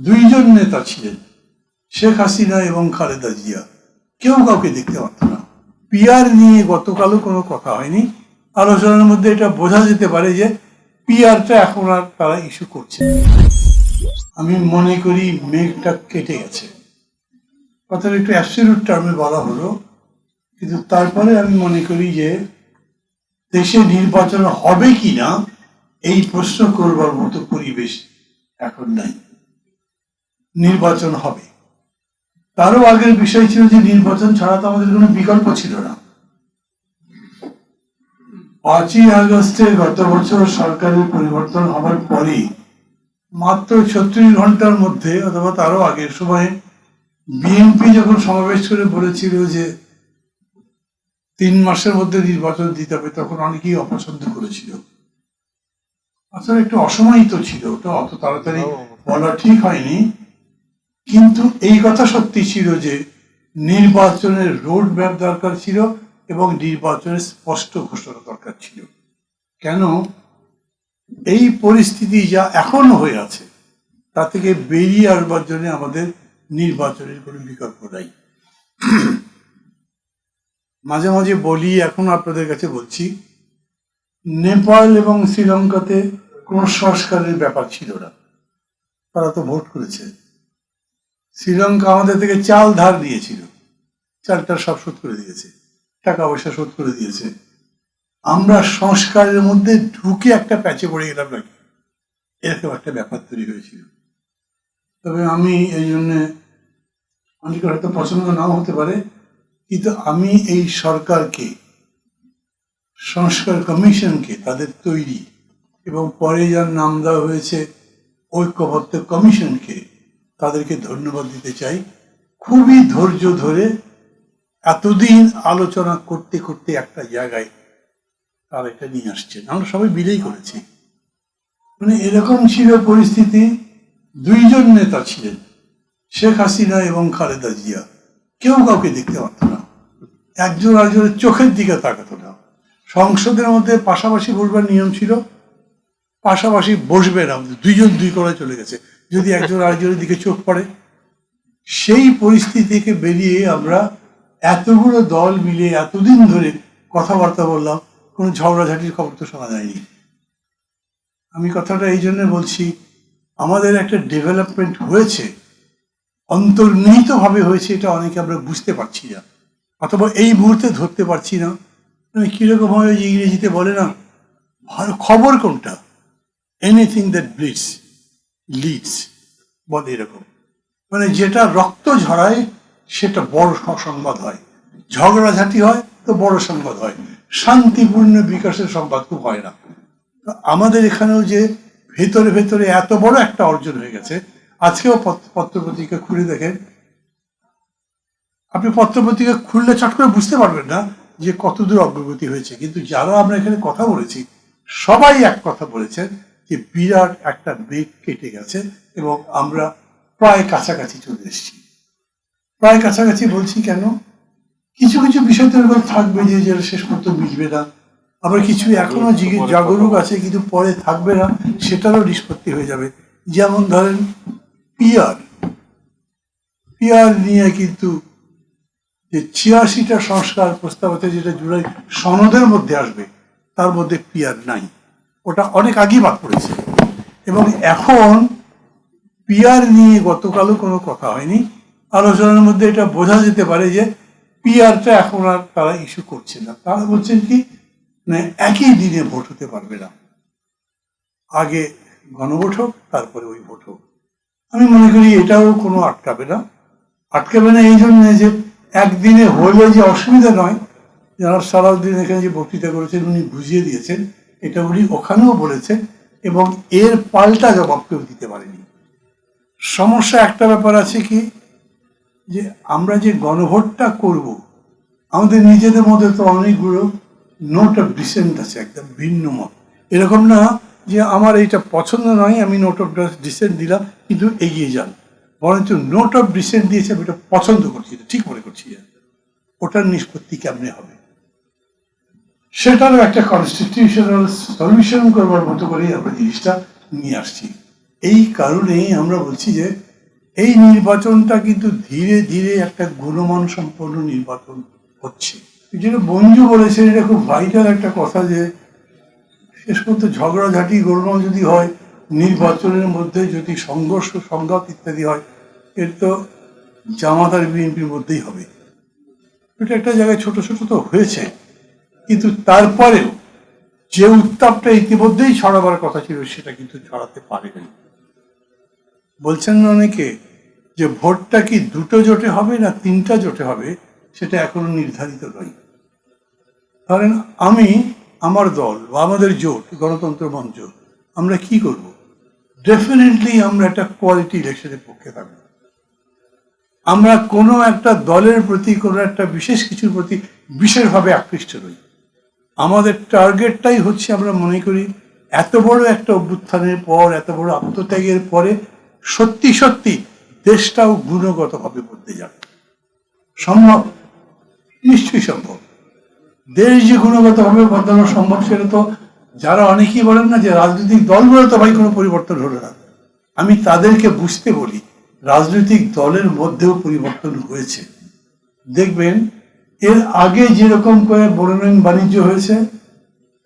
দুইজন নেতা ছিলেন, শেখ হাসিনা এবং খালেদা জিয়া। কেউ কাউকে দেখতে পারত না। পিয়ার নিয়ে গতকালও কোনো কথা হয়নি। আলোচনার মধ্যে এটা বোঝা যেতে পারে যে পিয়ারটা এখন আর তারা ইস্যু করছে আমি মনে করি মেঘটা কেটে গেছে। কথাটা একটু অ্যাবসলিউট টার্মে বলা হলো, কিন্তু তারপরে আমি মনে করি যে দেশে নির্বাচন হবে কি না এই প্রশ্ন করবার মতো পরিবেশ এখন নাই। নির্বাচন হবে। তারও আগের বিষয় ছিল যে নির্বাচন ছাড়া তো আমাদের কোনো বিকল্প ছিল না। পাঁচই আগস্টে গত বছর সরকারের পরিবর্তন হওয়ার পরে মাত্র ছত্রিশ ঘণ্টার মধ্যে অথবা তারও আগের সময়ে বিএনপি যখন সমাবেশ করে বলেছিল যে তিন মাসের মধ্যে নির্বাচন দিতে হবে তখন অনেকেই অপছন্দ করেছিল। আসলে একটু অসময়িত ছিল ওটা অত তাড়াতাড়ি বলা ঠিক হয়নি। কিন্তু এই কথা সত্যি ছিল যে নির্বাচনের রোড ম্যাপ দরকার ছিল এবং নির্বাচনের স্পষ্ট ঘোষণা দরকার ছিল। কেন? এই পরিস্থিতি যা এখনও হয়ে আছে, তা থেকে বেরিয়ে আসবার জন্য আমাদের নির্বাচনের কোনো বিকল্প নাই। মাঝে মাঝে বলি, এখন আপনাদের কাছে বলছি, নেপাল এবং শ্রীলঙ্কাতে কোনো সংস্কারের ব্যাপার ছিল না। তারা তো ভোট করেছে। শ্রীলঙ্কা আমাদের থেকে চাল ধার নিয়েছিল চালটা সব শোধ করে দিয়েছে। টাকা পয়সা শোধ করে দিয়েছে। আমরা সংস্কারের মধ্যে ঢুকে একটা প্যাচে পড়ে গেলাম নাকি? এরকম একটা ব্যাপার তৈরি হয়েছিল। তবে আমি এই জন্যে অনেকের হয়তো পছন্দ নাও হতে পারে, কিন্তু আমি এই সরকারকে, সংস্কার কমিশনকে তাদের তৈরি এবং পরে যার নাম দেওয়া হয়েছে ঐক্যবদ্ধ কমিশনকে তাদেরকে ধন্যবাদ দিতে চাই। খুবই ধৈর্য ধরে এতদিন আলোচনা করতে করতে একটা জায়গায় তারা এটা নিয়ে আসছেন। আমরা সবাই মিলেই করেছি। মানে এরকম ছিল পরিস্থিতি। দুইজন নেতা ছিলেন, শেখ হাসিনা এবং খালেদা জিয়া। কেউ কাউকে দেখতে পারত না। একজন আরেকজনের চোখের দিকে তাকাতো না। সংসদের মধ্যে পাশাপাশি বসবার নিয়ম ছিল। পাশাপাশি বসবে না। দুইজন দুই করে চলে গেছে। যদি একজন আরেকজনের দিকে চোখ পড়ে, সেই পরিস্থিতি থেকে বেরিয়ে আমরা এতগুলো দল মিলে এতদিন ধরে কথাবার্তা বললাম, কোনো ঝগড়াঝাটির খবর তো শোনা যায়নি। আমি কথাটা এই জন্য বলছি, আমাদের একটা ডেভেলপমেন্ট হয়েছে, অন্তর্নিহিতভাবে হয়েছে, এটা অনেকে আমরা বুঝতে পারছি না, অথবা এই মুহূর্তে ধরতে পারছি না। মানে কীরকম ওই ইংরেজিতে বলে না, ভালো খবর কোনটা? এনিথিং দ্যাট ব্লিডস লিডস বলে এরকম। মানে যেটা রক্ত ঝরায়, সেটা বড় সংবাদ হয়। ঝগড়াঝাটি হয়, তো বড় সংবাদ হয়। শান্তিপূর্ণ বিকাশের সংবাদ খুব হয় না। আমাদের এখানেও যে ভেতরে ভেতরে এত বড় একটা অর্জন হয়ে গেছে, আজকেও পত্র- পত্রপত্রিকা খুলে দেখেন। আপনি পত্রপত্রিকা খুললে চট করে বুঝতে পারবেন না যে কতদূর অগ্রগতি হয়েছে। কিন্তু যারা আমরা এখানে কথা বলেছি, সবাই এক কথা বলেছেন যে বিরাট একটা বেগ কেটে গেছে এবং আমরা প্রায় কাছাকাছি চলে এসেছি। প্রায় কাছাকাছি বলছি কেন? কিছু কিছু বিষয় তো এরকম থাকবে যে যেটা শেষ পর্যন্ত মিলবে না। আবার কিছু এখনও জিগে- জাগরুক আছে কিন্তু পরে থাকবে না সেটারও নিষ্পত্তি হয়ে যাবে। যেমন ধরেন পিয়ার। পিয়ার নিয়ে কিন্তু যে ছিয়াশিটা সংস্কার প্রস্তাব আছে যেটা জুলাই সনদের মধ্যে আসবে তার মধ্যে পিয়ার নাই। ওটা অনেক আগেই বাদ পড়েছে। এবং এখন পিয়ার নিয়ে গতকালও কোনো কথা হয়নি। আলোচনার মধ্যে এটা বোঝা যেতে পারে যে পিয়ারটা এখন আর তারা ইস্যু করছে না। তারা বলছেন কি না একই দিনে ভোট হতে পারবে না। আগে গণভোট হোক, তারপরে ওই ভোট হোক। আমি মনে করি এটাও কোনো আটকাবে না। আটকাবে না এই জন্য যে একদিনে হলে যে অসুবিধা নয়, যারা সারাদিন এখানে যে বক্তৃতা করেছেন, উনি বুঝিয়ে দিয়েছেন। এটা উনি ওখানেও বলেছেন এবং এর পাল্টা জবাব কেউ দিতে পারেনি। সমস্যা একটা ব্যাপার আছে কি, যে আমরা যে গণভোটটা করব, আমাদের নিজেদের মধ্যে তো অনেকগুলো নোট অফ ডিসেন্ট আছে, একদম ভিন্ন মত। এরকম না যে আমার এইটা পছন্দ নয়, আমি নোট অফ ডিসেন্ট দিলাম, কিন্তু এগিয়ে যান। বরঞ্চ নোট অফ ডিসেন্ট দিয়েছে, আমি এটা পছন্দ করছি, এটা ঠিক মনে করছি। ওটার নিষ্পত্তি কেমনে হবে? সেটারও একটা কনস্টিটিউশনাল সলিউশন করবার মতো করেই আমরা জিনিসটা নিয়ে আসছি। এই কারণেই আমরা বলছি যে, এই নির্বাচনটা কিন্তু ধীরে ধীরে একটা গুণমান সম্পন্ন নির্বাচন হচ্ছে। যেটা বঞ্জু বলেছেন, এটা খুব ভাইটাল একটা কথা যে, শেষ পর্যন্ত ঝগড়াঝাটি গোলমাল যদি হয়, নির্বাচনের মধ্যে যদি সংঘর্ষ, সংঘাত ইত্যাদি হয়, এর তো জামাত আর বিএনপির মধ্যেই হবে। এটা একটা জায়গায় ছোট ছোট তো হয়েছে। কিন্তু তারপরেও যে উত্তাপটা ইতিমধ্যেই ছড়াবার কথা ছিল, সেটা কিন্তু ছড়াতে পারেনি। বলছেন অনেকে যে ভোটটা কি দুটো জোটে হবে না তিনটা জোটে হবে, সেটা এখনও নির্ধারিত নয়। ধরেন আমি, আমার দল বা আমাদের জোট, গণতন্ত্র মঞ্চ, আমরা কি করব? ডেফিনেটলি আমরা একটা কোয়ালিটি ইলেকশনের পক্ষে থাকব। আমরা কোনো একটা দলের প্রতি, কোনো একটা বিশেষ কিছুর প্রতি বিশেষভাবে আকৃষ্ট নই। আমাদের টার্গেটটাই হচ্ছে আমরা মনে করি এত বড় একটা অভ্যুত্থানের পর, এত বড় আত্মত্যাগের পরে সত্যি সত্যি দেশটাও গুণগতভাবে বদলে যাবে। সম্ভব? নিশ্চয়ই সম্ভব। দেশ যে গুণগতভাবে বদলানো সম্ভব, সেটা তো যারা অনেকেই বলেন না যে রাজনৈতিক দলগুলো তো ভাই কোনো পরিবর্তন হলো না। আমি তাদেরকে বুঝতে বলি, রাজনৈতিক দলের মধ্যেও পরিবর্তন হয়েছে। দেখবেন এর আগে যেরকম করে মনোনয়ন বাণিজ্য হয়েছে,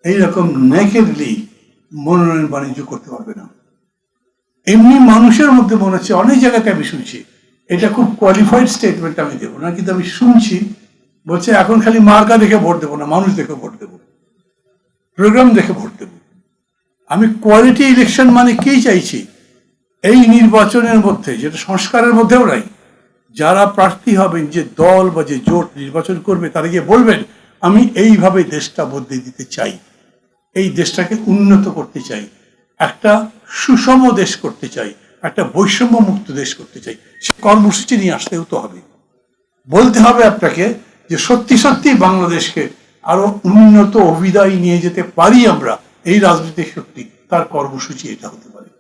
এইরকম নেকেডলি মনোনয়ন বাণিজ্য করতে পারবে না। এমনি মানুষের মধ্যে মনে হচ্ছে, অনেক জায়গাতে আমি শুনছি, এটা খুব কোয়ালিফাইড স্টেটমেন্ট আমি দেবো না, কিন্তু আমি শুনছি, বলছে এখন খালি মার্কা দেখে ভোট দেবো না, মানুষ দেখে ভোট দেবো প্রোগ্রাম দেখে ভোট দেবো। আমি কোয়ালিটি ইলেকশন মানে কি চাইছি? এই নির্বাচনের মধ্যে, যেটা সংস্কারের মধ্যেও নাই যারা প্রার্থী হবেন, যে দল বা যে জোট নির্বাচন করবে, তারা গিয়ে বলবেন, আমি এইভাবে দেশটা বদলে দিতে চাই। এই দেশটাকে উন্নত করতে চাই। একটা সুষম দেশ করতে চাই। একটা বৈষম্য মুক্ত দেশ করতে চাই। সে কর্মসূচি নিয়ে আসতেও তো হবে। বলতে হবে আপনাকে যে সত্যি সত্যি বাংলাদেশকে আরও উন্নত অভিদায় নিয়ে যেতে পারি আমরা, এই রাজনৈতিক শক্তি, তার কর্মসূচি এটা হতে পারে।